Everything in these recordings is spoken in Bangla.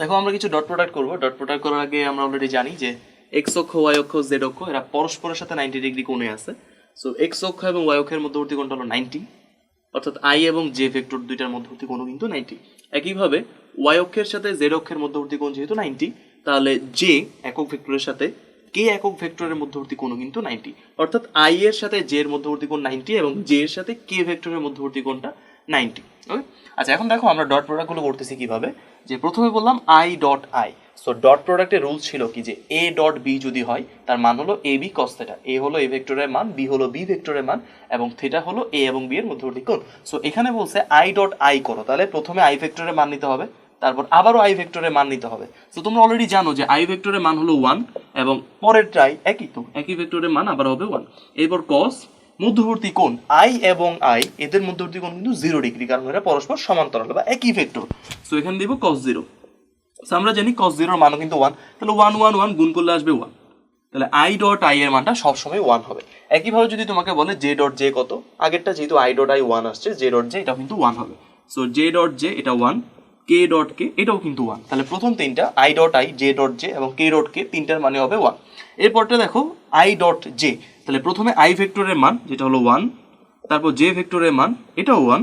দেখো, আমরা কিছু ডট প্রোডাক্ট করব। ডট প্রোডাক্ট করার আগে আমরা অলরেডি জানি যে এক্স অক্ষ ওয়াই অক্ষ জেড অক্ষ, এরা পরস্পরের সাথে নাইনটি ডিগ্রি কোণে আছে। সো এক্স অক্ষ এবং ওয়াই অক্ষের মধ্যবর্তী কোণটা হলো নাইনটি অর্থাৎ আই এবং জে ভেক্টর দুইটার মধ্যবর্তী কোণ কিন্তু নাইনটি একইভাবে ওয়াই অক্ষের সাথে জেড অক্ষের মধ্যবর্তী কোণ যেহেতু নাইনটি তাহলে জে একক ভেক্টরের সাথে কে একক ভেক্টরের মধ্যবর্তী কোণ কিন্তু নাইনটি অর্থাৎ আই এর সাথে জে এর মধ্যবর্তী কোণ নাইনটি এবং জে এর সাথে কে ভেক্টরের মধ্যবর্তী কোণটা নাইনটি। ওকে আচ্ছা এখন দেখো আমরা ডট প্রোডাক্টগুলো করতেছি কীভাবে? যে প্রথমে বললাম I dot I so dot প্রোডাক্টের রুল ছিল কি যে এ ডট বি যদি হয়, তার মান হলো এ বি কস থেটা এ হলো এ ভেক্টরের মান বি হলো বি ভেক্টরের মান, এবং থেটা হলো এ এবং বি এর মধ্যবর্তী কোণ। সো এখানে বলছে আই ডট আই করো। তাহলে প্রথমে আই ভেক্টরের মান নিতে হবে, তারপর আবারও আই ভেক্টরের মান নিতে হবে। তো তোমরা অলরেডি জানো যে আই ভেক্টরের মান হলো ওয়ান এবং পরেরটাই একই। তো, একই ভেক্টরের মান আবার হবে ওয়ান এরপর কস মধ্যবর্তী কোণ আই এবং আই এদের মধ্যবর্তী কোণ কিন্তু জিরো ডিগ্রি কারণ এরা পরস্পর সমান্তরাল বা একই ভেক্টর সো এখানে দিব কস জিরো সো আমরা জানি কস জিরোর মানও কিন্তু ওয়ান তাহলে ওয়ান ওয়ান ওয়ান গুণ করলে আসবে ওয়ান তাহলে আই ডট আই এর মানটা সবসময় ওয়ান হবে। একইভাবে যদি তোমাকে বলে জে ডট জে কত? আগেরটা যেহেতু আই ডট আই ওয়ান আসছে জে ডট জে এটা কিন্তু ওয়ান হবে। সো জে ডট জে এটা ওয়ান কে ডট কে এটাও কিন্তু ওয়ান তাহলে প্রথম তিনটা I dot I J dot J এবং কে ডট কে তিনটার মানে হবে ওয়ান এরপরটা দেখো আই ডট জে তাহলে প্রথমে আই ভেক্টরের মান, যেটা হলো ওয়ান তারপর জে ভেক্টরের মান, এটাও ওয়ান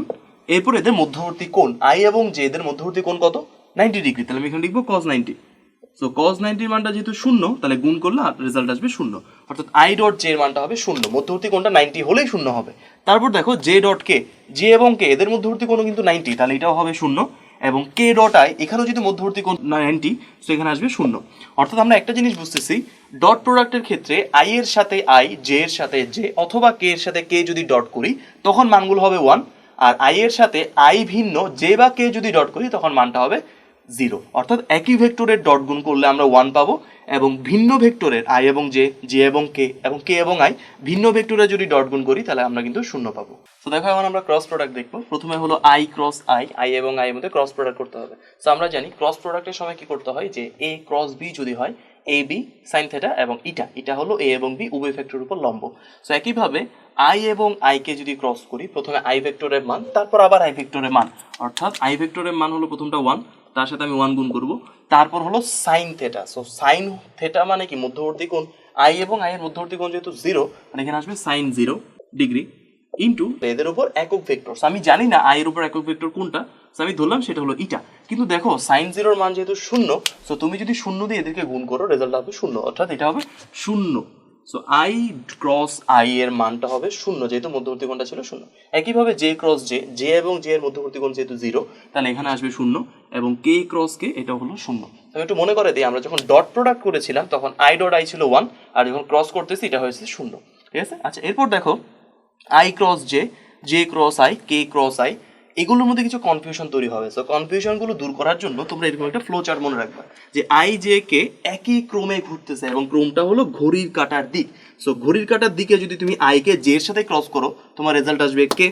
এরপর এদের মধ্যবর্তী কোণ আই এবং জে এদের মধ্যবর্তী কোণ কত? নাইনটি ডিগ্রি তাহলে আমি এখানে লিখব কজ নাইনটি সো কজ নাইনটির মানটা যেহেতু শূন্য, তাহলে গুণ করলে রেজাল্ট আসবে শূন্য। অর্থাৎ আই ডট জে এর মানটা হবে শূন্য। মধ্যবর্তী কোণটা নাইনটি হলেই শূন্য হবে। তারপর দেখো জে ডট কে জে এবং কে এদের মধ্যবর্তী কোণ কিন্তু নাইনটি তাহলে এটাও হবে শূন্য। এবং কে ডট আই এখানেও যদি মধ্যবর্তী কোণ নাইনটি সো এখানে আসবে শূন্য। অর্থাৎ আমরা একটা জিনিস বুঝতেছি ডট প্রোডাক্টের ক্ষেত্রে আই এর সাথে আই জে এর সাথে জে অথবা কে এর সাথে কে যদি ডট করি, তখন মানগুলো হবে ওয়ান আর আই এর সাথে আই ভিন্ন জে বা কে যদি ডট করি, তখন মানটা হবে জিরো অর্থাৎ একই ভেক্টরের ডট গুণ করলে আমরা ওয়ান পাবো এবং ভিন্ন ভেক্টরের আই এবং জে জে এবং কে এবং কে এবং আই ভিন্ন ভেক্টরে যদি ডট গুণ করি, তাহলে আমরা কিন্তু শূন্য পাবো। তো দেখো, এখন আমরা ক্রস প্রোডাক্ট দেখব। প্রথমে হলো আই ক্রস আই আই এবং আই এর মধ্যে ক্রস প্রোডাক্ট করতে হবে। তো আমরা জানি ক্রস প্রোডাক্টের সময় কি করতে হয়? যে এ ক্রস বি যদি হয় এ বি সাইন থেটা এবং ইটা এটা হলো এ এবং বি উভয় ভেক্টরের উপর লম্ব। সো একইভাবে আই এবং আই কে যদি ক্রস করি, প্রথমে আই ভেক্টরের মান, তারপর আবার আই ভেক্টরের মান। অর্থাৎ আই ভেক্টরের মান হলো প্রথমটা ওয়ান তার সাথে আমি ওয়ান গুণ করব। তারপর হলো sine theta so sine theta মানে কি? মধ্যবর্তী কোণ। আই এবং আই এর মধ্যবর্তী কোণ যেহেতু জিরো মানে এখানে আসবে সাইন জিরো ডিগ্রি ইন্টু এদের উপর একক ভেক্টর আমি জানি না আই এর উপর একক ভেক্টর কোনটা। আমি ধরলাম সেটা হলো ইটা কিন্তু দেখো সাইন জিরোর মান যেহেতু শূন্য সো তুমি যদি শূন্য দিয়ে এদেরকে গুণ করো রেজাল্ট হবে শূন্য। অর্থাৎ এটা হবে শূন্য। সো আই ক্রস আই এর মানটা হবে শূন্য, যেহেতু মধ্যবর্তী কোণটা ছিল শূন্য। একইভাবে জে ক্রস জে জে এবং জে এর মধ্যবর্তী কোণ যেহেতু জিরো তাহলে এখানে আসবে শূন্য, এবং কে ক্রস কে এটা হলো শূন্য। আমি একটু মনে করে দিই, আমরা যখন ডট প্রোডাক্ট করেছিলাম, তখন আই ডট আই ছিল ওয়ান আর যখন ক্রস করতেছি, এটা হয়েছে শূন্য। ঠিক আছে? আচ্ছা এরপর দেখো I cross J J cross I K cross I এগুলোর মধ্যে কিছু কনফিউশন তৈরি হবে। সো কনফিউশনগুলো দূর করার জন্য তোমরা এরকম একটা ফ্লো চার্ট মনে রাখবে যে আই জে কে একই ক্রমে ঘুরতেছে এবং ক্রমটা হলো ঘড়ির কাটার দিক। সো ঘড়ির কাটার দিকে যদি তুমি আই কে জে এর সাথে ক্রস করো, তোমার রেজাল্ট আসবে কে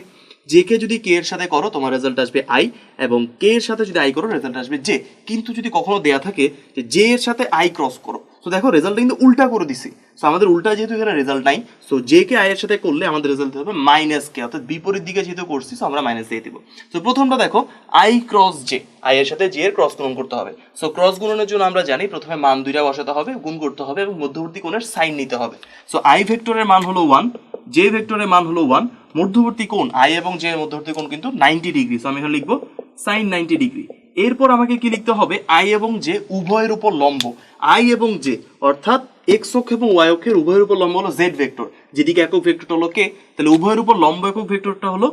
জে কে যদি কে এর সাথে করো, তোমার রেজাল্ট আসবে আই এবং কে এর সাথে যদি আই করো রেজাল্ট আসবে জে কিন্তু যদি কখনো দেয়া থাকে যে জে এর সাথে আই ক্রস করো তো দেখো রেজাল্টটা কিন্তু উল্টা করে দিছি। সো আমাদের উল্টা যেহেতু এখানে রেজাল্ট নাই সো জে কে আই এর সাথে করলে আমাদের রেজাল্ট হবে মাইনাস কে অর্থাৎ বিপরীত দিকে যেহেতু করছি সো আমরা মাইনাস দিয়ে দিব। তো প্রথমটা দেখো আই ক্রস জে আই এর সাথে জে এর ক্রস গুণন করতে হবে। সো ক্রস গুণনের জন্য আমরা জানি, প্রথমে মান দুইটা বসাতে হবে, গুণ করতে হবে এবং মধ্যবর্তী কোণের সাইন নিতে হবে। সো আই ভেক্টরের মান হলো ওয়ান জে ভেক্টরের মান হলো ওয়ান মধ্যবর্তী কোণ আই এবং জে এর মধ্যবর্তী কোণ কিন্তু নাইনটি ডিগ্রি সো আমি এখানে লিখব সাইন নাইনটি ডিগ্রি এরপর আমাকে কি লিখতে হবে? আই এবং জে উভয়ের উপর লম্ব। আই এবং জে, অর্থাৎ এক্স অক্ষ এবং ওয়াই অক্ষের উভয়ের উপর লম্ব হলো জেড ভেক্টর। যেদিকে একক ভেক্টরটা হলো কে তাহলে উভয়ের উপর লম্ব একক ভেক্টরটা হলো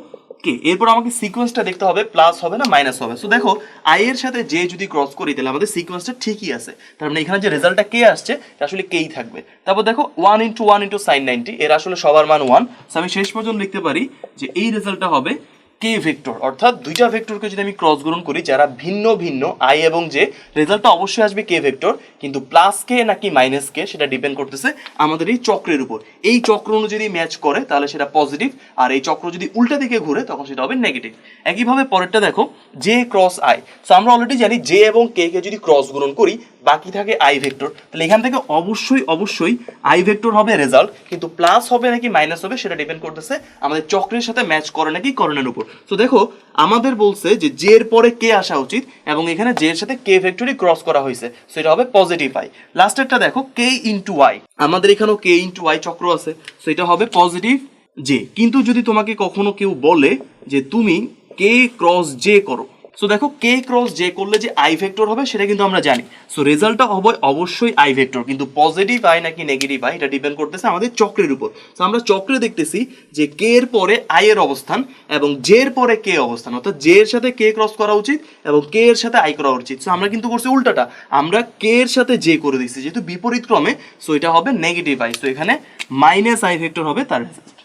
কে এরপর আমাকে সিকোয়েন্সটা দেখতে হবে প্লাস হবে না মাইনাস হবে। সো দেখো আই এর সাথে জে যদি ক্রস করি, তাহলে আমাদের সিকোয়েন্সটা ঠিকই আছে। তার মানে এখানে যে রেজাল্টটা কে আসছে আসলে কেই থাকবে। তারপর দেখো one into one into sine ninety এর আসলে সবার মান ওয়ান সো আমি শেষ পর্যন্ত লিখতে পারি যে এই রেজাল্টটা হবে কে ভেক্টর? অর্থাৎ দুইটা ভেক্টরকে যদি আমি ক্রস গ্রহণ করি, যারা ভিন্ন ভিন্ন আই এবং জে রেজাল্টটা অবশ্যই আসবে কে ভেক্টর? কিন্তু প্লাস কে নাকি মাইনাস কে, সেটা ডিপেন্ড করতেছে আমাদের এই চক্রের উপর। এই চক্র অনুযায়ী ম্যাচ করে, তাহলে সেটা পজিটিভ আর এই চক্র যদি উল্টা দিকে ঘুরে, তখন সেটা হবে নেগেটিভ একইভাবে পরেরটা দেখো জে ক্রস আই সো আমরা অলরেডি জানি জে এবং কে কে যদি ক্রস গ্রহণ করি বাকি থাকে আই ভেক্টর তাহলে এখান থেকে অবশ্যই অবশ্যই আই ভেক্টর হবে রেজাল্ট কিন্তু প্লাস হবে নাকি মাইনাস হবে সেটা ডিপেন্ড করতেছে আমাদের চক্রের সাথে ম্যাচ করে নাকি করণের উপর। তো দেখো, আমাদের বলছে যে জে এর পরে কে আসা উচিত এবং এখানে জে এর সাথে কে ভেক্টরই ক্রস করা হয়েছে। সো এটা হবে পজিটিভ আই লাস্টেরটা দেখো কে ইন্টু ওয়াই আমাদের এখানেও কে ইন্টু ওয়াই চক্র আছে সো এটা হবে পজিটিভ জে কিন্তু যদি তোমাকে কখনো কেউ বলে যে তুমি কে ক্রস জে করো সো দেখো কে ক্রস জে করলে যে আই ভেক্টর হবে, সেটা কিন্তু আমরা জানি। সো রেজাল্টটা হবে অবশ্যই আই ভেক্টর কিন্তু পজিটিভ আই নাকি নেগেটিভ আই এটা ডিপেন্ড করতেছে আমাদের চক্রের উপর। সো আমরা চক্রে দেখতেছি যে কে এর পরে আই এর অবস্থান এবং জে এর পরে কে অবস্থান, অর্থাৎ জে এর সাথে কে ক্রস করা উচিত এবং কে এর সাথে আই করা উচিত। সো আমরা কিন্তু করছি উল্টাটা। আমরা কে এর সাথে জে করে দিচ্ছি, যেহেতু বিপরীত ক্রমে সো এটা হবে নেগেটিভ আই সো এখানে মাইনাস আই ভেক্টর হবে তার রেজাল্ট